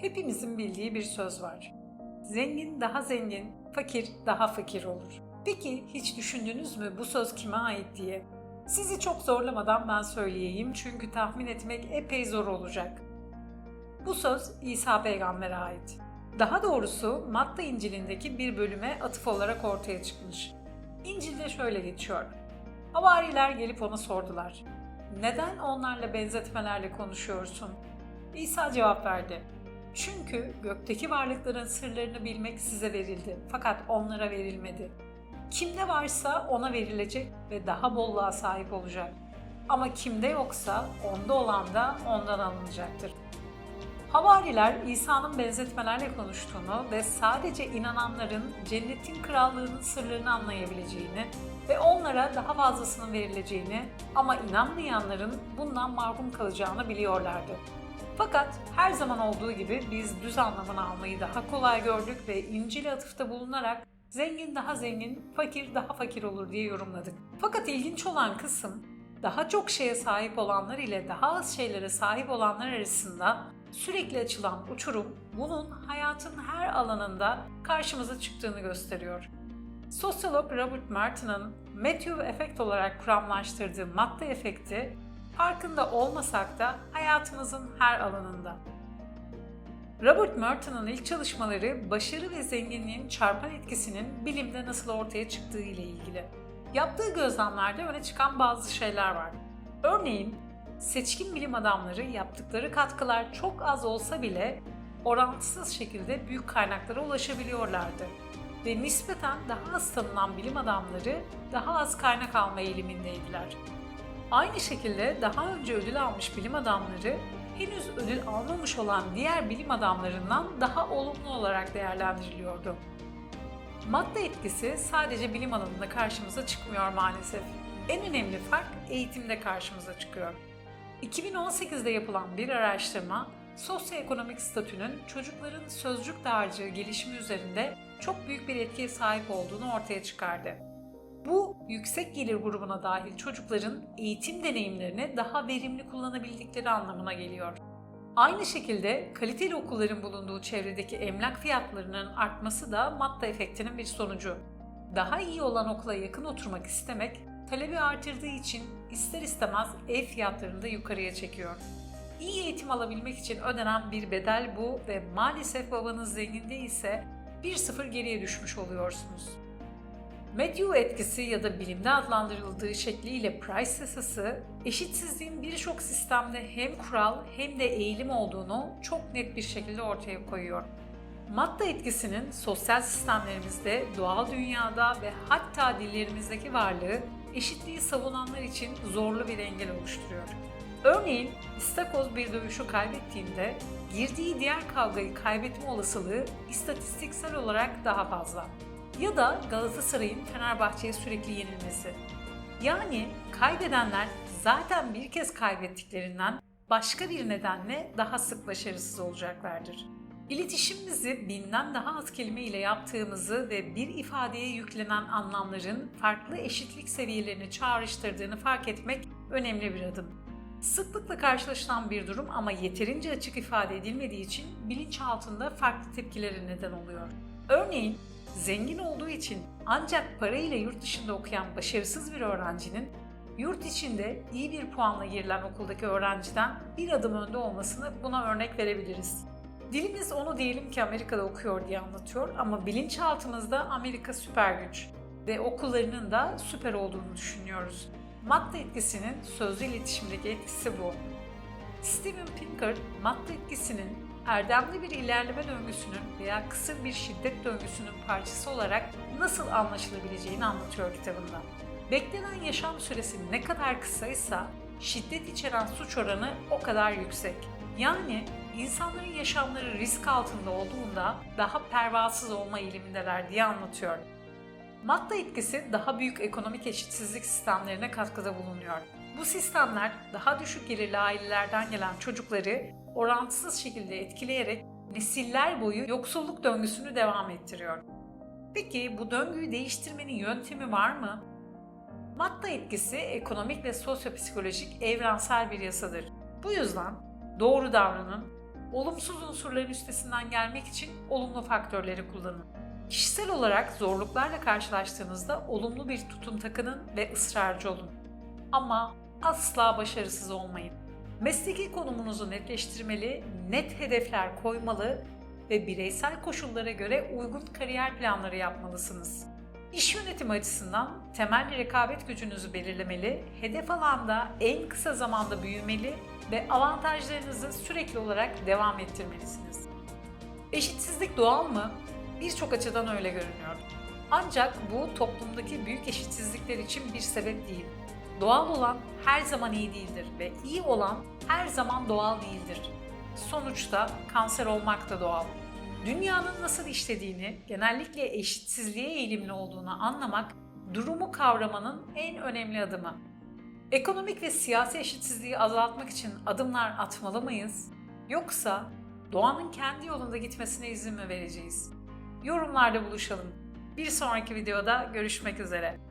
Hepimizin bildiği bir söz var. Zengin daha zengin, fakir daha fakir olur. Peki hiç düşündünüz mü bu söz kime ait diye? Sizi çok zorlamadan ben söyleyeyim çünkü tahmin etmek epey zor olacak. Bu söz İsa Peygamber'e ait. Daha doğrusu Matta İncil'indeki bir bölüme atıf olarak ortaya çıkmış. İncil'de şöyle geçiyor. Havariler gelip ona sordular. Neden onlarla benzetmelerle konuşuyorsun? İsa cevap verdi. Çünkü gökteki varlıkların sırlarını bilmek size verildi fakat onlara verilmedi. Kimde varsa ona verilecek ve daha bolluğa sahip olacak. Ama kimde yoksa onda olan da ondan alınacaktır. Havariler İsa'nın benzetmelerle konuştuğunu ve sadece inananların cennetin krallığının sırlarını anlayabileceğini ve onlara daha fazlasının verileceğini ama inanmayanların bundan mahrum kalacağını biliyorlardı. Fakat her zaman olduğu gibi biz düz anlamını almayı daha kolay gördük ve İncil'e atıfta bulunarak zengin daha zengin, fakir daha fakir olur diye yorumladık. Fakat ilginç olan kısım daha çok şeye sahip olanlar ile daha az şeylere sahip olanlar arasında sürekli açılan uçurum bunun hayatın her alanında karşımıza çıktığını gösteriyor. Sosyolog Robert Martin'ın Matthew efekt olarak kuramlaştırdığı madde efekti farkında olmasak da hayatımızın her alanında. Robert Merton'un ilk çalışmaları başarı ve zenginliğin çarpan etkisinin bilimde nasıl ortaya çıktığı ile ilgili. Yaptığı gözlemlerde öne çıkan bazı şeyler var. Örneğin seçkin bilim adamları yaptıkları katkılar çok az olsa bile orantısız şekilde büyük kaynaklara ulaşabiliyorlardı. Ve nispeten daha az tanınan bilim adamları daha az kaynak alma eğilimindeydiler. Aynı şekilde daha önce ödül almış bilim adamları henüz ödül almamış olan diğer bilim adamlarından daha olumlu olarak değerlendiriliyordu. Madde etkisi sadece bilim alanında karşımıza çıkmıyor maalesef. En önemli fark eğitimde karşımıza çıkıyor. 2018'de yapılan bir araştırma, sosyoekonomik statünün çocukların sözcük dağarcığı gelişimi üzerinde çok büyük bir etkiye sahip olduğunu ortaya çıkardı. Bu yüksek gelir grubuna dahil çocukların eğitim deneyimlerini daha verimli kullanabildikleri anlamına geliyor. Aynı şekilde kaliteli okulların bulunduğu çevredeki emlak fiyatlarının artması da madde efektinin bir sonucu. Daha iyi olan okula yakın oturmak istemek, talebi artırdığı için ister istemez ev fiyatlarını da yukarıya çekiyor. İyi eğitim alabilmek için ödenen bir bedel bu ve maalesef babanız zengin değilse 1-0 geriye düşmüş oluyorsunuz. Medyo etkisi ya da bilimde adlandırıldığı şekliyle Price yasası, eşitsizliğin birçok sistemde hem kural hem de eğilim olduğunu çok net bir şekilde ortaya koyuyor. Madde etkisinin sosyal sistemlerimizde, doğal dünyada ve hatta dillerimizdeki varlığı eşitliği savunanlar için zorlu bir engel oluşturuyor. Örneğin istakoz bir dövüşü kaybettiğinde girdiği diğer kavgayı kaybetme olasılığı istatistiksel olarak daha fazla ya da Galatasaray'ın Fenerbahçe'ye sürekli yenilmesi. Yani kaybedenler zaten bir kez kaybettiklerinden başka bir nedenle daha sık başarısız olacaklardır. İletişimimizi binden daha az kelime ile yaptığımızı ve bir ifadeye yüklenen anlamların farklı eşitlik seviyelerini çağrıştırdığını fark etmek önemli bir adım. Sıklıkla karşılaşılan bir durum ama yeterince açık ifade edilmediği için bilinçaltında farklı tepkilere neden oluyor. Örneğin zengin olduğu için ancak parayla yurt dışında okuyan başarısız bir öğrencinin yurt içinde iyi bir puanla girilen okuldaki öğrenciden bir adım önde olmasını buna örnek verebiliriz. Dilimiz onu diyelim ki Amerika'da okuyor diye anlatıyor ama bilinçaltımızda Amerika süper güç ve okullarının da süper olduğunu düşünüyoruz. Madde etkisinin sözlü iletişimdeki etkisi bu. Steven Pinker, madde etkisinin erdemli bir ilerleme döngüsünün veya kısır bir şiddet döngüsünün parçası olarak nasıl anlaşılabileceğini anlatıyor kitabında. Beklenen yaşam süresi ne kadar kısaysa şiddet içeren suç oranı o kadar yüksek. Yani insanların yaşamları risk altında olduğunda daha pervasız olma eğilimindeler diye anlatıyor. Madde etkisi daha büyük ekonomik eşitsizlik sistemlerine katkıda bulunuyor. Bu sistemler daha düşük gelirli ailelerden gelen çocukları orantısız şekilde etkileyerek nesiller boyu yoksulluk döngüsünü devam ettiriyor. Peki bu döngüyü değiştirmenin yöntemi var mı? Madde etkisi ekonomik ve sosyopsikolojik evrensel bir yasadır. Bu yüzden doğru davranın, Olumsuz unsurların üstesinden gelmek için olumlu faktörleri kullanın. Kişisel olarak zorluklarla karşılaştığınızda olumlu bir tutum takının ve ısrarcı olun. Ama asla başarısız olmayın. Mesleki konumunuzu netleştirmeli, net hedefler koymalı ve bireysel koşullara göre uygun kariyer planları yapmalısınız. İş yönetimi açısından temel rekabet gücünüzü belirlemeli, hedef alanda en kısa zamanda büyümeli ve avantajlarınızı sürekli olarak devam ettirmelisiniz. Eşitsizlik doğal mı? Birçok açıdan öyle görünüyor. Ancak bu toplumdaki büyük eşitsizlikler için bir sebep değil. Doğal olan her zaman iyi değildir ve iyi olan her zaman doğal değildir. Sonuçta kanser olmak da doğal. Dünyanın nasıl işlediğini, genellikle eşitsizliğe eğilimli olduğunu anlamak, durumu kavramanın en önemli adımı. Ekonomik ve siyasi eşitsizliği azaltmak için adımlar atmalı mıyız? Yoksa doğanın kendi yolunda gitmesine izin mi vereceğiz? Yorumlarda buluşalım. Bir sonraki videoda görüşmek üzere.